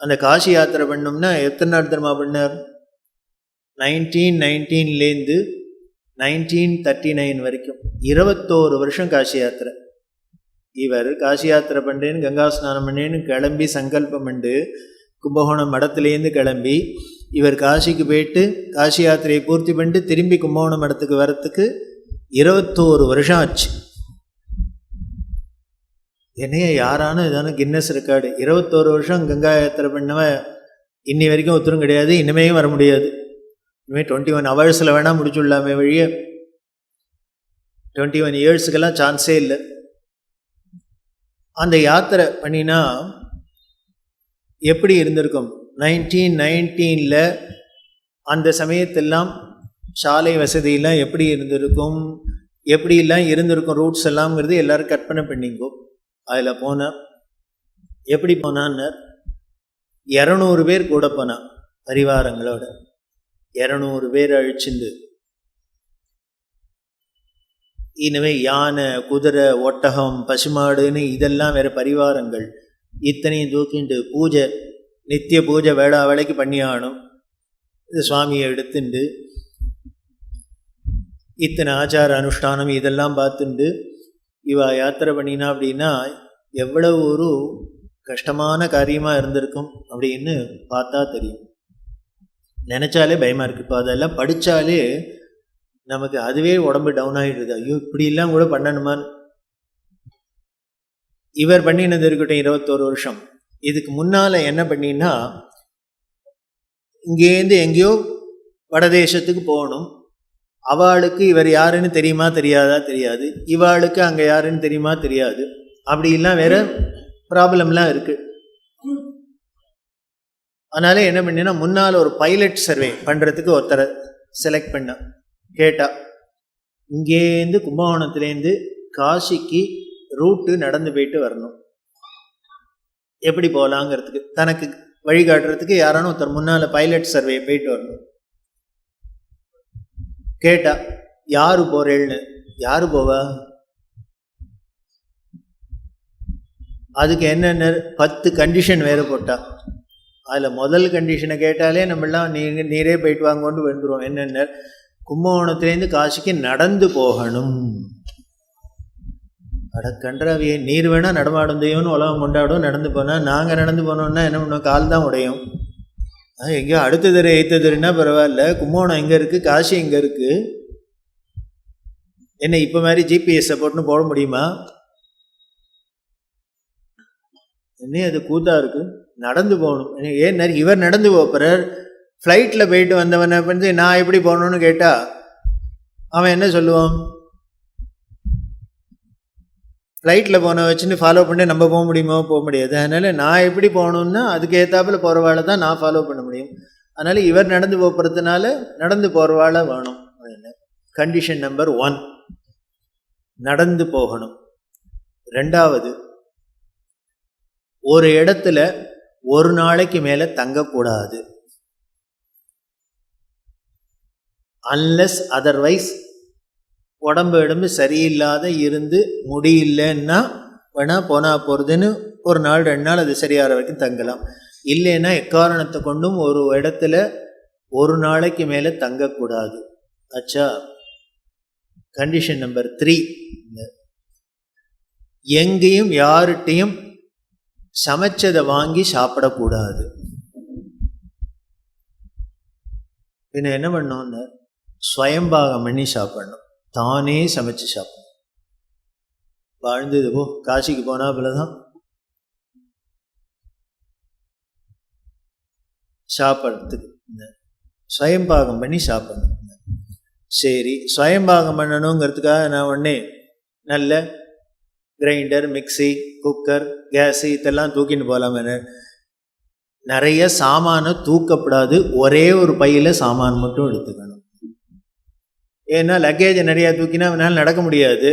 அந்த காசி யாத்திரை பண்ணோம்னா எத்தனை நாள் தெரியுமா பண்ணார்? நைன்டீன் நைன்டீன்லேருந்து நைன்டீன் தேர்ட்டி நைன் வரைக்கும். இருபத்தோரு வருஷம் காசி யாத்திரை. இவர் காசி யாத்திரை பண்ணுறேன்னு கங்கா ஸ்நானம் பண்ணேன்னு கிளம்பி சங்கல்பம் பண்ணு கும்பகோணம் மடத்துலேருந்து கிளம்பி இவர் காசிக்கு போயிட்டு காசி யாத்திரையை பூர்த்தி பண்ணிட்டு திரும்பி கும்பகோணம் மடத்துக்கு வரத்துக்கு இருபத்தோரு வருஷம் ஆச்சு. என்னைய யாரானு இதான கின்னஸ் ரெக்கார்டு இருபத்தோரு வருஷம் கங்கா யாத்திரை பண்ணவன் இன்னி வரைக்கும் ஒருத்தரும் கிடையாது இனிமேயும் வர முடியாது. இனிமேல் டுவெண்ட்டி ஒன் ஹவர்ஸில் வேணால் முடிச்சுடலாமே வழிய. டுவெண்ட்டி ஒன் இயர்ஸுக்கெல்லாம் சான்ஸே இல்லை. அந்த யாத்திரை பண்ணினா எப்படி இருந்திருக்கும்? நைன்டீன் நைன்டீனில் அந்த சமயத்தெல்லாம் சாலை வசதியெல்லாம் எப்படி இருந்திருக்கும்? எப்படிலாம் இருந்திருக்கும்? ரூட்ஸ் எல்லாம்ங்கிறது எல்லோரும் கற்பனை பண்ணிங்கோ. அதில் போனேன் எப்படி போனான்னு இரநூறு பேர் கூட போனான் பரிவாரங்களோட. இரநூறு பேர் அழிச்சுண்டு இனிமே யானை குதிரை ஒட்டகம் பசுமாடுன்னு இதெல்லாம் வேறு பரிவாரங்கள். இத்தனையும் தூக்கிண்டு பூஜை நித்திய பூஜை வேளா வேலைக்கு பண்ணி ஆகணும் இது சுவாமியை எடுத்துண்டு இத்தனை ஆச்சார அனுஷ்டானம் இதெல்லாம் பார்த்துண்டு இவா யாத்திரை பண்ணினா அப்படின்னா எவ்வளவு ஒரு கஷ்டமான காரியமாக இருந்திருக்கும் அப்படின்னு பார்த்தா தெரியும். நினச்சாலே பயமாக இருக்குது இப்போ அதெல்லாம் படித்தாலே நமக்கு அதுவே உடம்பு டவுன் ஆகிடுது ஐயோ இப்படிலாம் கூட பண்ணணுமான்னு இவர் பண்ணினது இருக்கட்டும் இருபத்தோரு வருஷம். இதுக்கு முன்னால் என்ன பண்ணினா இங்கேருந்து எங்கேயோ வடதேசத்துக்கு போகணும். அவளுக்கு இவர் யாருன்னு தெரியுமா தெரியாதா? தெரியாது. இவாளுக்கு அங்கே யாருன்னு தெரியுமா? தெரியாது. அப்படிலாம் வேற ப்ராப்ளம்லாம் இருக்குது அதனால என்ன பண்ணினா முன்னால் ஒரு பைலட் சர்வே பண்ணுறதுக்கு ஒருத்தரை செலக்ட் பண்ண கேட்டா இங்கேருந்து கும்பகோணத்துலேருந்து காசிக்கு ரூட்டு நடந்து போயிட்டு வரணும். எப்படி போகலாங்கிறதுக்கு தனக்கு வழிகாட்டுறதுக்கு யாரானும் ஒருத்தர் முன்னால் பைலட் சர்வே போயிட்டு வரணும். கேட்டா யாரு போறேன்னு? யாரு போவா? அதுக்கு என்னென்ன பத்து கண்டிஷன் வேற போட்டா. அதில் முதல் கண்டிஷனை கேட்டாலே நம்மளாம் நீ நீரே போயிட்டு வாங்கன்னு வந்துடுவோம் என்னென்ன? கும்பகோணத்துலேருந்து காசிக்கு நடந்து போகணும். அட கன்றாவியே நீர் வேணால் நடமாடும் தெய்வம்னு உலகம் கொண்டாடும் நடந்து போனால் நாங்கள் நடந்து போனோம்னா என்ன பண்ணுவோம்? கால் தான் உடையும். எங்கேயோ அடுத்த தெரு எய்த்த தெருன்னா பரவாயில்ல. கும்பகோணம் எங்கே இருக்குது காசி எங்கே இருக்குது என்ன இப்போ மாதிரி ஜிபிஎஸ் போட்டுன்னு போட முடியுமா? என்ன அது கூத்தா இருக்குது நடந்து போகணும். ஏன் இவர் நடந்து போகிறார் ஃப்ளைட்டில் போயிட்டு வந்தவனை வந்து நான் எப்படி போகணும்னு கேட்டால் அவன் என்ன சொல்லுவான்? ஃப்ளைட்டில் போன வச்சுன்னு ஃபாலோ பண்ணி நம்ம போக முடியுமோ? போக முடியாது. அதனால் நான் எப்படி போகணுன்னா அதுக்கு ஏற்றாப்புல போகிறவாளை தான் நான் ஃபாலோ பண்ண முடியும். அதனால் இவர் நடந்து போகிறதுனால நடந்து போகிறவாளை வேணும். கண்டிஷன் நம்பர் ஒன் நடந்து போகணும். ரெண்டாவது ஒரு இடத்துல ஒரு நாளைக்கு மேலே தங்கக்கூடாது. அன்லெஸ் அதர்வைஸ் உடம்பு உடம்பு சரியில்லாத இருந்து முடியலன்னா வேணா போனா போகிறதுன்னு ஒரு நாள் ரெண்டு நாள் அது சரியாகிற வரைக்கும் தங்கலாம். இல்லைன்னா எக்காரணத்தை கொண்டும் ஒரு இடத்துல ஒரு நாளைக்கு மேலே தங்கக்கூடாது. அச்சா கண்டிஷன் நம்பர் த்ரீ எங்கேயும் யார்கிட்டையும் சமைச்சதை வாங்கி சாப்பிடக்கூடாது. பின்ன என்ன பண்ணோன்னு ஸ்வயம்பாகம் பண்ணி சாப்பிடணும். தானே சமைச்சு சாப்பிடும். வாழ்ந்தது போ காசிக்கு போனா தான் சாப்பிட்றதுக்கு சுயம்பாகம் பண்ணி சாப்பிடணும். சரி சுயம்பாகம் பண்ணணுங்கிறதுக்காக நான் உடனே நல்ல கிரைண்டர் மிக்சி குக்கர் கேஸ் இதெல்லாம் தூக்கின்னு போகலாமே நிறைய சாமானை தூக்கப்படாது. ஒரே ஒரு பையில் சாமான் மட்டும் எடுத்துக்கணும். ஏன்னா லக்கேஜை நிறையா தூக்கினா அவனால் நடக்க முடியாது.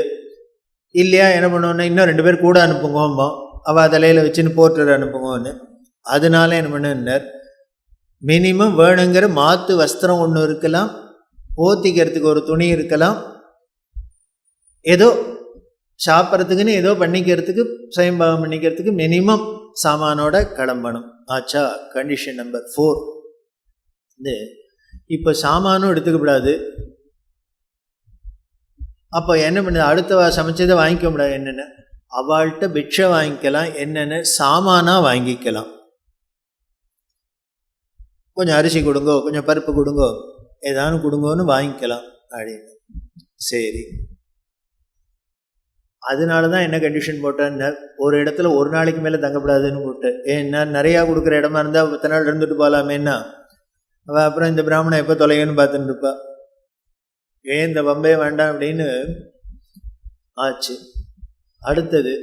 இல்லையா என்ன பண்ணுவோன்னா இன்னும் ரெண்டு பேர் கூட அனுப்புங்கோம்போம் அவள் தலையில் வச்சுன்னு போர்ட்டர் அனுப்புங்கோன்னு. அதனால என்ன பண்ணுன்னார் மினிமம் வேணுங்கிற மாற்று வஸ்திரம் ஒன்று இருக்கலாம் போத்திக்கிறதுக்கு ஒரு துணி இருக்கலாம் ஏதோ சாப்பிட்றதுக்குன்னு ஏதோ பண்ணிக்கிறதுக்கு சுயம்பாகம் பண்ணிக்கிறதுக்கு மினிமம் சாமானோட கிளம்பணும். ஆச்சா கண்டிஷன் நம்பர் ஃபோர் இது இப்போ சாமானும் எடுத்துக்கப்படாது அப்போ என்ன பண்ணுது அடுத்த சமைச்சதை வாங்கிக்க முடியாது. என்னென்ன? அவள்கிட்ட பிக்ஷை வாங்கிக்கலாம். என்னென்ன? சாமானாக வாங்கிக்கலாம். கொஞ்சம் அரிசி கொடுங்கோ கொஞ்சம் பருப்பு கொடுங்கோ ஏதாவது கொடுங்கோன்னு வாங்கிக்கலாம் அப்படின்னு. சரி. அதனால தான் என்ன கண்டிஷன் போட்டேன் ஒரு இடத்துல ஒரு நாளைக்கு மேலே தங்கப்படாதுன்னு போட்டேன் ஏன்னா நிறையா கொடுக்குற இடமா இருந்தால் பத்து நாள் இருந்துட்டு போகலாமேன்னா அவள் அப்புறம் இந்த பிராமணன் எப்போ தொலைகன்னு பார்த்துட்டு இருப்பாள் ஏன் இந்த பம்பே வேண்டாம் அப்படின்னு? ஆச்சு. அடுத்தது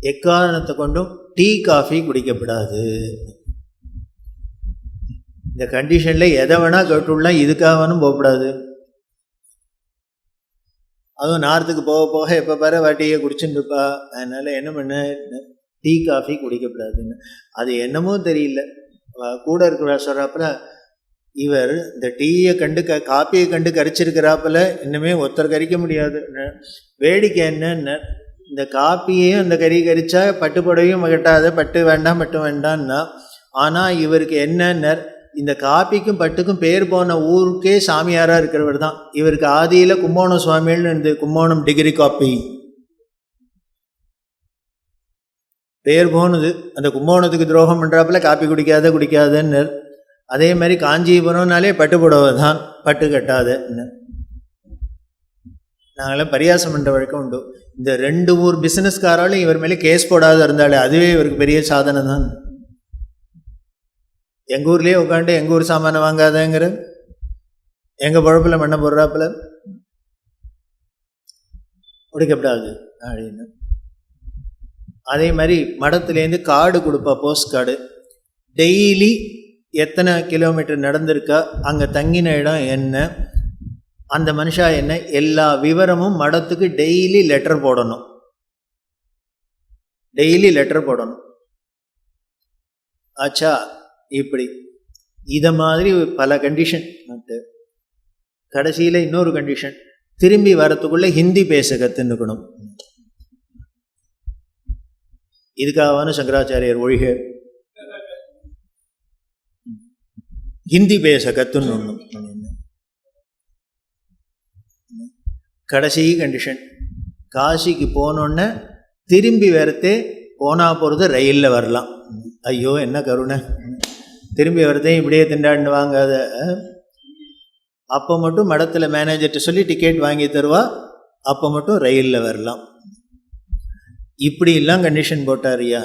எக்காரணத்தை கொண்டும் டீ காஃபி குடிக்கப்படாது. இந்த கண்டிஷனில் எதை வேணால் கேட்டுள்ளா இதுக்காக வேணும் போகக்கூடாது. அதுவும் நார்த்துக்கு போக போக எப்போ பாரு வாட்டியே குடிச்சுட்டு இருப்பா. அதனால் என்ன பண்ண? டீ காஃபி குடிக்கப்படாதுன்னு. அது என்னமோ தெரியல. கூட இருக்கிற சொல்கிறாப்புல இவர் இந்த டீயை கண்டு க காப்பியை கண்டு கரிச்சிருக்கிறாப்பில் இன்னுமே ஒருத்தர் கரிக்க முடியாது. வேடிக்கை என்னன்னு இந்த காப்பியையும் அந்த கறி கறிச்சா பட்டு புடவையும் கட்டாத பட்டு வேண்டாம் பட்டு வேண்டாம்னா ஆனால் இவருக்கு என்னன்னர் இந்த காப்பிக்கும் பட்டுக்கும் பேர் போன ஊருக்கே சாமியாராக இருக்கிறவர் தான். இவருக்கு ஆதியில் கும்போணம் சுவாமின்னு இருந்தது கும்போணம் டிகிரி காப்பி பேர் போனது அந்த கும்போணத்துக்கு துரோகம் பண்ணுறாப்புல காப்பி குடிக்காத குடிக்காதன்னு அதே மாதிரி காஞ்சிபுரம்னாலே பட்டு புடவை தான் பட்டு கட்டாது. நாங்களாம் பரியாசம் பண்ணுற வழக்கம் உண்டு. இந்த ரெண்டு ஊர் பிஸ்னஸ்காராலும் இவர் மேலே கேஸ் போடாத இருந்தாலே அதுவே இவருக்கு பெரிய சாதனை தான் எங்கள் ஊர்லேயே உட்காந்து எங்கள் ஊர் சாமானை வாங்காதங்கிற எங்கள் பழப்பில் மண்ணை போடுறாப்புல? உடைக்கப்படாது அப்படின்னு. அதே மாதிரி மடத்துலேருந்து கார்டு கொடுப்பா போஸ்ட் கார்டு டெய்லி எத்தனை கிலோமீட்டர் நடந்திருக்கா அங்கே தங்கின இடம் என்ன அந்த மனுஷா என்ன எல்லா விவரமும் மடத்துக்கு டெய்லி லெட்டர் போடணும். டெய்லி லெட்டர் போடணும். ஆச்சா இப்படி. இதை மாதிரி பல கண்டிஷன் கடைசியில் இன்னொரு கண்டிஷன் திரும்பி வரத்துக்குள்ளே ஹிந்தி பேச கற்றுக்கணும் இதுக்காகவான சங்கராச்சாரியர் ஒழிக. ஹிந்தி பேச ஒன்று கடைசி கண்டிஷன் காசிக்கு போனோன்னே திரும்பி வரத்தே போனால் போகிறது ரயிலில் வரலாம். ஐயோ என்ன கருணை. திரும்பி வரதே இப்படியே திண்டாண்டு வாங்காத அப்போ மட்டும் மடத்தில் மேனேஜர்கிட்ட சொல்லி டிக்கெட் வாங்கி தருவா அப்போ மட்டும் ரயிலில் வரலாம். இப்படிலாம் கண்டிஷன் போட்டார் ஐயா